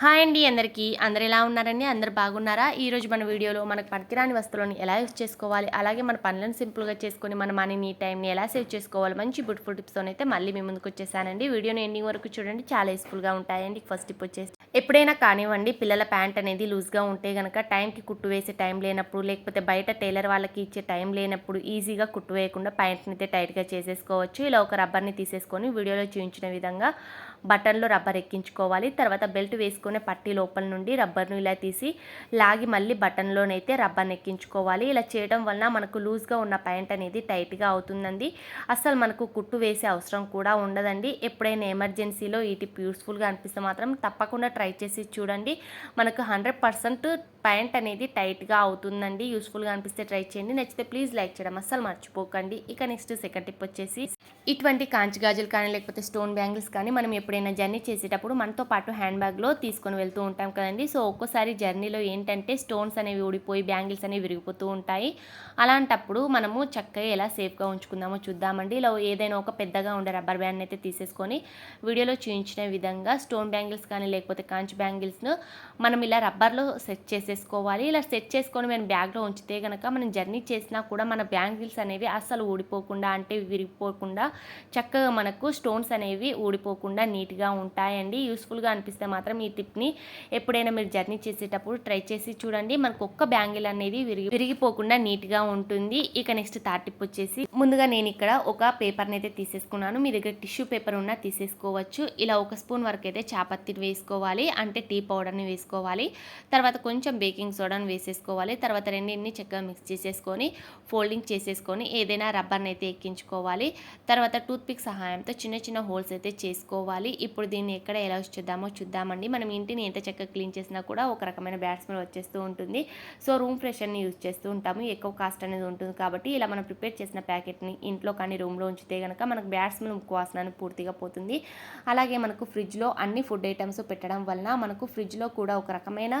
Hi అండి అందరికీ. అందరు ఎలా ఉన్నారండి? అందరు బాగున్నారా? ఈరోజు మన వీడియోలో మనకు పనికిరాని వస్తువులను ఎలా యూస్ చేసుకోవాలి? అలాగే మన పనులను సింపుల్గా చేసుకొని మన మనీని టైంని ఎలా సేవ్ చేసుకోవాలి? మంచి బ్యూటిఫుల్ టిప్స్తో అయితే మళ్ళీ మీ ముందుకు వచ్చేసానండి. వీడియోని ఎండింగ్ వరకు చూడండి. చాలా యూస్ఫుల్గా ఉంటాయండి. ఫస్ట్ టిప్ వచ్చేసి ఎప్పుడైనా కానివ్వండి పిల్లల ప్యాంట్ అనేది లూజ్గా ఉంటే కనుక టైంకి కుట్టు వేసే టైం లేనప్పుడు లేకపోతే బయట టైలర్ వాళ్ళకి ఇచ్చే టైం లేనప్పుడు ఈజీగా కుట్టు వేయకుండా ప్యాంట్ని అయితే టైట్గా చేసేసుకోవచ్చు. ఇలా ఒక రబ్బర్ని తీసేసుకొని వీడియోలో చూపించిన విధంగా బటన్లో రబ్బర్ ఎక్కించుకోవాలి. తర్వాత బెల్ట్ వేసుకునే పట్టి లోపల నుండి రబ్బర్ను ఇలా తీసి లాగి మళ్ళీ బటన్లోనైతే రబ్బర్ని ఎక్కించుకోవాలి. ఇలా చేయడం వలన మనకు లూజ్గా ఉన్న ప్యాంట్ అనేది టైట్గా అవుతుందండి. అస్సలు మనకు కుట్టు వేసే అవసరం కూడా ఉండదండి. ఎప్పుడైనా ఎమర్జెన్సీలో ఈ టిప్ యూస్ఫుల్గా అనిపిస్తే మాత్రం తప్పకుండా ట్రై చేసి చూడండి. మనకు హండ్రెడ్ పర్సెంట్ ప్యాంట్ అనేది టైట్గా అవుతుందండి. యూస్ఫుల్గా అనిపిస్తే ట్రై చేయండి. నచ్చితే ప్లీజ్ లైక్ చేయడం అస్సలు మర్చిపోకండి. ఇక నెక్స్ట్ సెకండ్ టిప్ వచ్చేసి ఇటువంటి కాంచి గాజులు కానీ లేకపోతే స్టోన్ బ్యాంగిల్స్ కానీ మనం ఎప్పుడైనా జర్నీ చేసేటప్పుడు మనతో పాటు హ్యాండ్ బ్యాగ్లో తీసుకొని వెళ్తూ ఉంటాం కదండి. సో ఒక్కోసారి జర్నీలో ఏంటంటే స్టోన్స్ అనేవి ఊడిపోయి బ్యాంగిల్స్ అనేవి విరిగిపోతూ ఉంటాయి. అలాంటప్పుడు మనము చక్కగా ఎలా సేఫ్గా ఉంచుకుందామో చూద్దామండి. ఇలా ఏదైనా ఒక పెద్దగా ఉండే రబ్బర్ బ్యాండ్ అయితే తీసేసుకొని వీడియోలో చూపించిన విధంగా స్టోన్ బ్యాంగిల్స్ కానీ లేకపోతే కాంచి బ్యాంగిల్స్ను మనం ఇలా రబ్బర్లో సెట్ చేసేసుకోవాలి. ఇలా సెట్ చేసుకొని మనం బ్యాగ్లో ఉంచితే కనుక మనం జర్నీ చేసినా కూడా మన బ్యాంగిల్స్ అనేవి అస్సలు ఊడిపోకుండా అంటే విరిగిపోకుండా చక్కగా మనకు స్టోన్స్ అనేవి ఊడిపోకుండా నీట్గా ఉంటాయండి. యూస్ఫుల్గా అనిపిస్తే మాత్రం ఈ టిప్ని ఎప్పుడైనా మీరు జర్నీ చేసేటప్పుడు ట్రై చేసి చూడండి. మనకు ఒక్క బ్యాంగిల్ అనేది విరిగి విరిగిపోకుండా నీట్గా ఉంటుంది. ఇక నెక్స్ట్ థర్డ్ టిప్ వచ్చేసి ముందుగా నేను ఇక్కడ ఒక పేపర్ని అయితే తీసేసుకున్నాను. మీ దగ్గర టిష్యూ పేపర్ ఉన్నా తీసేసుకోవచ్చు. ఇలా ఒక స్పూన్ వరకు అయితే చాపత్తిని వేసుకోవాలి. అంటే టీ పౌడర్ని వేసుకోవాలి. తర్వాత కొంచెం బేకింగ్ సోడాని వేసేసుకోవాలి. తర్వాత రెండింటిని చక్కగా మిక్స్ చేసేసుకొని ఫోల్డింగ్ చేసేసుకొని ఏదైనా రబ్బర్ని అయితే ఎక్కించుకోవాలి. తర్వాత టూత్ పిక్ సహాయంతో చిన్న చిన్న హోల్స్ అయితే చేసుకోవాలి. ఇప్పుడు దీన్ని ఎక్కడ ఎలా చూద్దామో చూద్దామండి. మనం ఇంటిని ఎంత చక్కగా క్లీన్ చేసినా కూడా ఒక రకమైన బ్యాడ్ స్మెల్ వచ్చేస్తూ ఉంటుంది. సో రూమ్ ఫ్రెషర్ని యూజ్ చేస్తూ ఉంటాము. ఎక్కువ కాస్ట్ అనేది ఉంటుంది కాబట్టి ఇలా మనం ప్రిపేర్ చేసిన ప్యాకెట్ని ఇంట్లో కానీ రూమ్లో ఉంచితే కనుక మనకు బ్యాడ్ స్మెల్ ముక్కు వాసన పూర్తిగా పోతుంది. అలాగే మనకు ఫ్రిడ్జ్లో అన్ని ఫుడ్ ఐటమ్స్ పెట్టడం వలన మనకు ఫ్రిడ్జ్లో కూడా ఒక రకమైన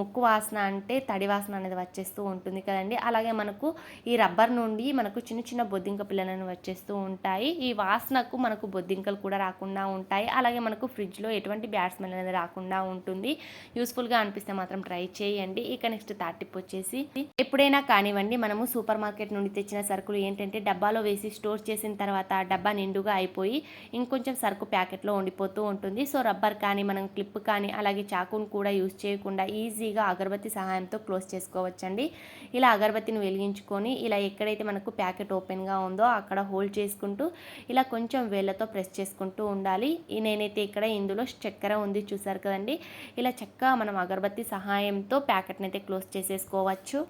ముక్కు వాసన అంటే తడి వాసన అనేది వచ్చేస్తూ ఉంటుంది కదండి. అలాగే మనకు ఈ రబ్బర్ నుండి మనకు చిన్న చిన్న బొద్దింక పిల్లలను వచ్చేస్తూ ఉంటాయి. ఈ వాసనకు మనకు బొద్దింకలు కూడా రాకుండా ఉంటాయి. అలాగే మనకు ఫ్రిడ్జ్లో ఎటువంటి బ్యాడ్ స్మెల్ అనేది రాకుండా ఉంటుంది. యూస్ఫుల్గా అనిపిస్తే మాత్రం ట్రై చేయండి. ఇక నెక్స్ట్ థర్డ్ టిప్ వచ్చేసి ఎప్పుడైనా కానివ్వండి మనము సూపర్ మార్కెట్ నుండి తెచ్చిన సరుకులు ఏంటంటే డబ్బాలో వేసి స్టోర్ చేసిన తర్వాత డబ్బా నిండుగా అయిపోయి ఇంకొంచెం సరుకు ప్యాకెట్లో ఉండిపోతూ ఉంటుంది. సో రబ్బర్ కానీ మనం క్లిప్ కానీ అలాగే చాకును కూడా యూజ్ చేయకుండా ఈజీగా అగరబత్తి సహాయంతో క్లోజ్ చేసుకోవచ్చండి. ఇలా అగరబత్తిని వెలిగించుకొని ఇలా ఎక్కడైతే మనకు ప్యాకెట్ ఓపెన్గా ఉందో అక్కడ హోల్డ్ చేసుకుంటూ ఇలా కొంచెం వేళ్ళతో ప్రెస్ చేసుకుంటూ ఉండాలి. నేనైతే ఇక్కడ ఇందులో చక్కెర ఉంది చూసారు కదండి. ఇలా చక్కగా మనం అగరబత్తి సహాయంతో ప్యాకెట్ని అయితే క్లోజ్ చేసేసుకోవచ్చు.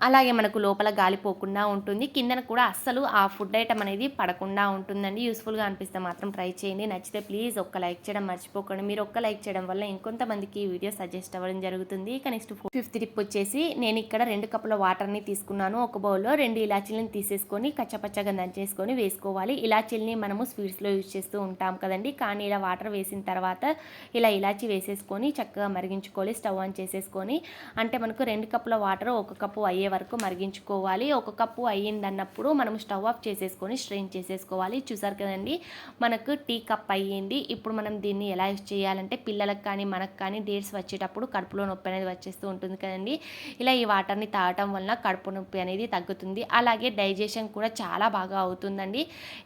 అలాగే మనకు లోపల గాలి పోకుండా ఉంటుంది. కిందన కూడా అస్సలు ఆ ఫుడ్ ఐటమ్ అనేది పడకుండా ఉంటుందండి. యూస్ఫుల్గా అనిపిస్తే మాత్రం ట్రై చేయండి. నచ్చితే ప్లీజ్ ఒక్క లైక్ చేయడం మర్చిపోకండి. మీరు ఒక్క లైక్ చేయడం వల్ల ఇంకొంతమందికి ఈ వీడియో సజెస్ట్ అవ్వడం జరుగుతుంది. ఇక నెక్స్ట్ ఫిఫ్త్ టిప్ వచ్చేసి నేను ఇక్కడ రెండు కప్పుల వాటర్ని తీసుకున్నాను. ఒక బౌల్లో రెండు ఇలాచీలను తీసేసుకొని కచ్చపచ్చగా దంచేసుకొని వేసుకోవాలి. ఇలాచీల్ని మనము స్వీట్స్లో యూజ్ చేస్తూ ఉంటాం కదండి. కానీ ఇలా వాటర్ వేసిన తర్వాత ఇలా ఇలాచీ వేసేసుకొని చక్కగా మరిగించుకోవాలి. స్టవ్ ఆన్ చేసేసుకొని అంటే మనకు రెండు కప్పుల వాటర్ ఒక కప్పు అయ్యే వరకు మరిగించుకోవాలి. ఒక కప్పు అయ్యిందన్నప్పుడు మనం స్టవ్ ఆఫ్ చేసేసుకొని స్ట్రెయిన్ చేసేసుకోవాలి. చూసారు కదండి? మనకు టీ కప్ అయ్యింది. ఇప్పుడు మనం దీన్ని ఎలా యూజ్ చేయాలంటే పిల్లలకు కానీ మనకు కానీ డేట్స్ వచ్చేటప్పుడు కడుపులో నొప్పి అనేది వచ్చేస్తూ ఉంటుంది కదండి. ఇలా ఈ వాటర్ని తాగటం వలన కడుపు నొప్పి అనేది తగ్గుతుంది. అలాగే డైజెషన్ కూడా చాలా బాగా అవుతుందండి.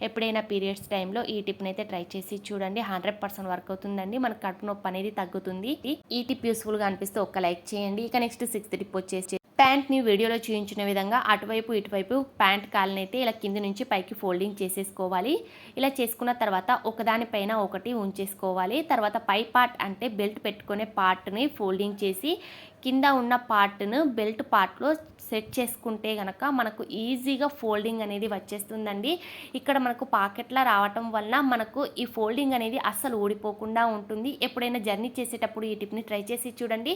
ఎప్పుడైనా పీరియడ్స్ టైంలో ఈ టిప్ని అయితే ట్రై చేసి చూడండి. హండ్రెడ్ పర్సెంట్ వర్క్ అవుతుందండి. మన కడుపు నొప్పి అనేది తగ్గుతుంది. ఈ టిప్ యూస్ఫుల్గా అనిపిస్తే ఒక్క లైక్ చేయండి. ఇక నెక్స్ట్ సిక్స్త్ టిప్ వచ్చేసి ప్యాంట్ని వీడియోలో చూపించిన విధంగా అటువైపు ఇటువైపు ప్యాంట్ కాలని అయితే ఇలా కింద నుంచి పైకి ఫోల్డింగ్ చేసేసుకోవాలి. ఇలా చేసుకున్న తర్వాత ఒకదానిపైన ఒకటి ఉంచేసుకోవాలి. తర్వాత పై పార్ట్ అంటే బెల్ట్ పెట్టుకునే పార్ట్ని ఫోల్డింగ్ చేసి కింద ఉన్న పార్ట్ను బెల్ట్ పార్ట్లో సెట్ చేసుకుంటే కనుక మనకు ఈజీగా ఫోల్డింగ్ అనేది వచ్చేస్తుందండి. ఇక్కడ మనకు పాకెట్లా రావటం వల్ల మనకు ఈ ఫోల్డింగ్ అనేది అస్సలు ఊడిపోకుండా ఉంటుంది. ఎప్పుడైనా జర్నీ చేసేటప్పుడు ఈ టిప్ని ట్రై చేసి చూడండి.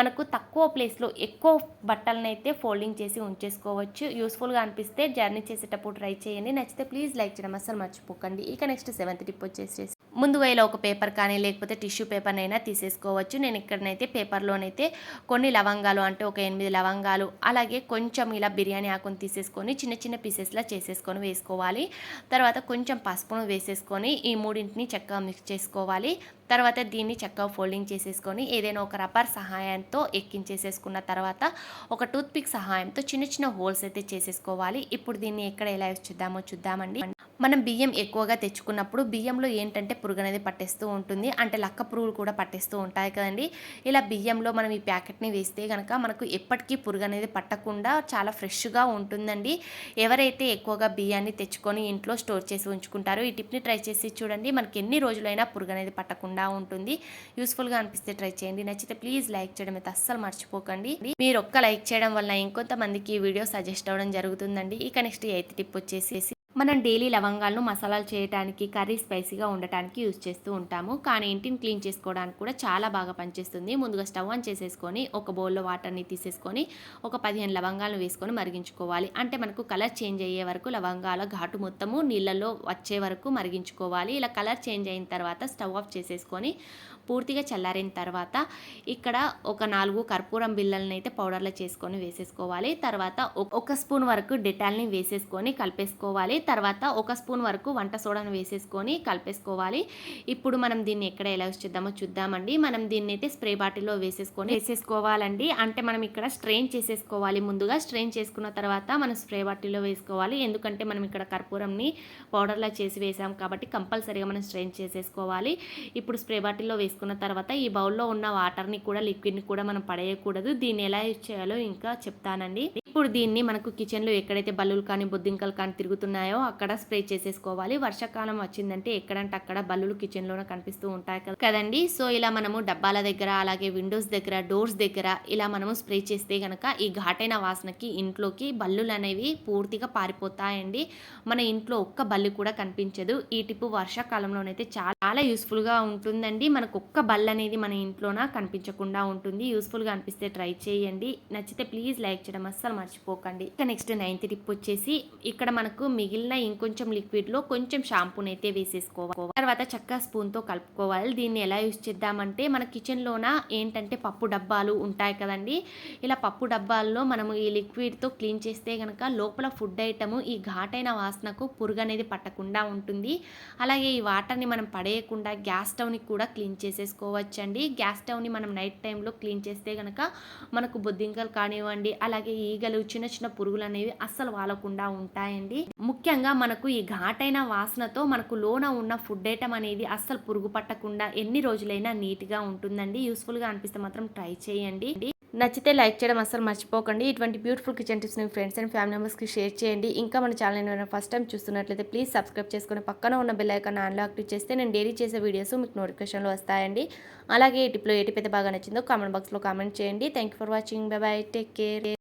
మనకు తక్కువ ప్లేస్లో ఎక్కువ బట్టలను అయితే ఫోల్డింగ్ చేసి ఉంచేసుకోవచ్చు. యూస్ఫుల్గా అనిపిస్తే జర్నీ చేసేటప్పుడు ట్రై చేయండి. నచ్చితే ప్లీజ్ లైక్ చేయడం అస్సలు మర్చిపోకండి. ఇక నెక్స్ట్ సెవెంత్ టిప్ వచ్చేసి ముందుగా ఇలా ఒక పేపర్ కానీ లేకపోతే టిష్యూ పేపర్ అయినా తీసేసుకోవచ్చు. నేను ఇక్కడనైతే పేపర్లోనైతే కొన్ని లవంగాలు అంటే ఒక ఎనిమిది లవంగాలు అలాగే కొంచెం ఇలా బిర్యానీ ఆకుని తీసేసుకొని చిన్న చిన్న పీసెస్లా చేసేసుకొని వేసుకోవాలి. తర్వాత కొంచెం పసుపును వేసేసుకొని ఈ మూడింటిని చక్కగా మిక్స్ చేసుకోవాలి. తర్వాత దీన్ని చక్కగా ఫోల్డింగ్ చేసేసుకొని ఏదైనా ఒక రబ్బర్ సహాయంతో ఎక్కించేసేసుకున్న తర్వాత ఒక టూత్ పిక్ సహాయంతో చిన్న చిన్న హోల్స్ అయితే చేసేసుకోవాలి. ఇప్పుడు దీన్ని ఎక్కడ ఎలా చూద్దామో చూద్దామండి. మనం బియ్యం ఎక్కువగా తెచ్చుకున్నప్పుడు బియ్యంలో ఏంటంటే పురుగు అనేది పట్టేస్తూ ఉంటుంది. అంటే లక్క పురుగులు కూడా పట్టేస్తూ ఉంటాయి కదండి. ఇలా బియ్యంలో మనం ఈ ప్యాకెట్ని వేస్తే కనుక మనకు ఎప్పటికీ పురుగు అనేది పట్టకుండా చాలా ఫ్రెష్గా ఉంటుందండి. ఎవరైతే ఎక్కువగా బియ్యాన్ని తెచ్చుకొని ఇంట్లో స్టోర్ చేసి ఉంచుకుంటారో ఈ టిప్ని ట్రై చేసి చూడండి. మనకి ఎన్ని రోజులైనా పురుగు అనేది పట్టకుండా ఉంటుంది. యూస్ఫుల్గా అనిపిస్తే ట్రై చేయండి. నచ్చితే ప్లీజ్ లైక్ చేయడం అయితే అస్సలు మర్చిపోకండి. మీరు ఒక్క లైక్ చేయడం వల్ల ఇంకొంతమందికి ఈ వీడియో సజెస్ట్ అవ్వడం జరుగుతుందండి. ఇక నెక్స్ట్ ఎయిత్ టిప్ వచ్చేసి మనం డైలీ లవంగాలను మసాలాలు చేయడానికి కర్రీ స్పైసీగా ఉండటానికి యూజ్ చేస్తూ ఉంటాము. కానీ ఇంటిని క్లీన్ చేసుకోవడానికి కూడా చాలా బాగా పనిచేస్తుంది. ముందుగా స్టవ్ ఆన్ చేసేసుకొని ఒక బౌల్లో వాటర్ని తీసేసుకొని ఒక పదిహేను లవంగాలను వేసుకొని మరిగించుకోవాలి. అంటే మనకు కలర్ చేంజ్ అయ్యే వరకు లవంగాల ఘాటు మొత్తము నీళ్ళల్లో వచ్చే వరకు మరిగించుకోవాలి. ఇలా కలర్ చేంజ్ అయిన తర్వాత స్టవ్ ఆఫ్ చేసేసుకొని పూర్తిగా చల్లారిన తర్వాత ఇక్కడ ఒక నాలుగు కర్పూరం బిళ్ళలను అయితే పౌడర్లో చేసుకొని వేసేసుకోవాలి. తర్వాత ఒక స్పూన్ వరకు డెటాల్ని వేసేసుకొని కలిపేసుకోవాలి. తర్వాత ఒక స్పూన్ వరకు వంట సోడాను వేసేసుకొని కలిపేసుకోవాలి. ఇప్పుడు మనం దీన్ని ఎక్కడ ఎలా చేద్దామో చూద్దామండి. మనం దీన్ని అయితే స్ప్రే బాటిల్లో వేసేసుకొని వేసేసుకోవాలండి. అంటే మనం ఇక్కడ స్ట్రెయిన్ చేసేసుకోవాలి. ముందుగా స్ట్రెయిన్ చేసుకున్న తర్వాత మనం స్ప్రే బాటిల్లో వేసుకోవాలి. ఎందుకంటే మనం ఇక్కడ కర్పూరంని పౌడర్లా చేసి వేసాం కాబట్టి కంపల్సరీగా మనం స్ట్రెయిన్ చేసేసుకోవాలి. ఇప్పుడు స్ప్రే బాటిల్లో వేసుకున్న తర్వాత ఈ బౌల్లో ఉన్న వాటర్ని కూడా లిక్విడ్ని కూడా మనం పడేయకూడదు. దీన్ని ఎలా యూజ్ చేయాలో ఇంకా చెప్తానండి. ఇప్పుడు దీన్ని మనకు కిచెన్లో ఎక్కడైతే బల్లులు కానీ బొద్దింకలు కానీ తిరుగుతున్నాయో అక్కడ స్ప్రే చేసేసుకోవాలి. వర్షాకాలం వచ్చిందంటే ఎక్కడంటే అక్కడ బల్లులు కిచెన్లోనే కనిపిస్తూ ఉంటాయి కదా. కదండి? సో ఇలా మనము డబ్బాల దగ్గర అలాగే విండోస్ దగ్గర డోర్స్ దగ్గర ఇలా మనము స్ప్రే చేస్తే గనక ఈ ఘాటైన వాసనకి ఇంట్లోకి బల్లులు అనేవి పూర్తిగా పారిపోతాయండి. మన ఇంట్లో ఒక్క బల్లి కూడా కనిపించదు. ఈ టిప్పు వర్షాకాలంలోనైతే చాలా యూస్ఫుల్గా ఉంటుందండి. మనకు ఒక్క బల్లు అనేది మన ఇంట్లోన కనిపించకుండా ఉంటుంది. యూస్ఫుల్గా అనిపిస్తే ట్రై చేయండి. నచ్చితే ప్లీజ్ లైక్ చేయడం అస్సలు మర్చిపోకండి. ఇక నెక్స్ట్ నైన్త్ టిప్ వచ్చేసి ఇక్కడ మనకు మిగిలిన ఇంకొంచెం లిక్విడ్లో కొంచెం షాంపూని అయితే వేసేసుకోవాలి. తర్వాత చక్కగా స్పూన్తో కలుపుకోవాలి. దీన్ని ఎలా యూస్ చేద్దామంటే మన కిచెన్లోన ఏంటంటే పప్పు డబ్బాలు ఉంటాయి కదండి. ఇలా పప్పు డబ్బాల్లో మనము ఈ లిక్విడ్తో క్లీన్ చేస్తే కనుక లోపల ఫుడ్ ఐటము ఈ ఘాటైన వాసనకు పురుగు అనేది పట్టకుండా ఉంటుంది. అలాగే ఈ వాటర్ని మనం పడేయకుండా గ్యాస్ స్టవ్ని కూడా క్లీన్ చేసేసుకోవచ్చండి. గ్యాస్ స్టవ్ని మనం నైట్ టైంలో క్లీన్ చేస్తే కనుక మనకు బొద్దింకలు కానివ్వండి అలాగే ఈగలు చిన్న చిన్న పురుగులు అనేవి అస్సలు వాలకుండా ఉంటాయండి. ముఖ్యంగా మనకు ఈ ఘాటైన వాసనతో మనకు లోన ఉన్న ఫుడ్ ఐటమ్ అనేది అస్సలు పురుగు పట్టకుండా ఎన్ని రోజులైనా నీట్గా ఉంటుందండి. యూస్ఫుల్గా అనిపిస్తే మాత్రం ట్రై చేయండి. నచ్చితే లైక్ చేయడం అస్సలు మర్చిపోకండి. ఇటువంటి బ్యూటిఫుల్ కిచెన్ టిప్స్ మీ ఫ్రెండ్స్ అండ్ ఫ్యామిలీ మెంబర్స్కి షేర్ చేయండి. ఇంకా మన ఛానల్ ఏమైనా ఫస్ట్ టైం చూస్తున్నట్లయితే ప్లీజ్ సబ్స్క్రైబ్ చేసుకుని పక్కన ఉన్న బెల్ ఐకాన్ ఆన్లో యాక్టివ్ చేస్తే నేను డైలీ చేసే వీడియోస్ మీకు నోటిఫికేషన్లు వస్తాయండి. అలాగే ఈ టిప్లో ఏ టిప్ అయితే బాగా నచ్చిందో కామెంట్ బాక్స్లో కామెంట్ చేయండి. Thank you for watching. Bye bye take care.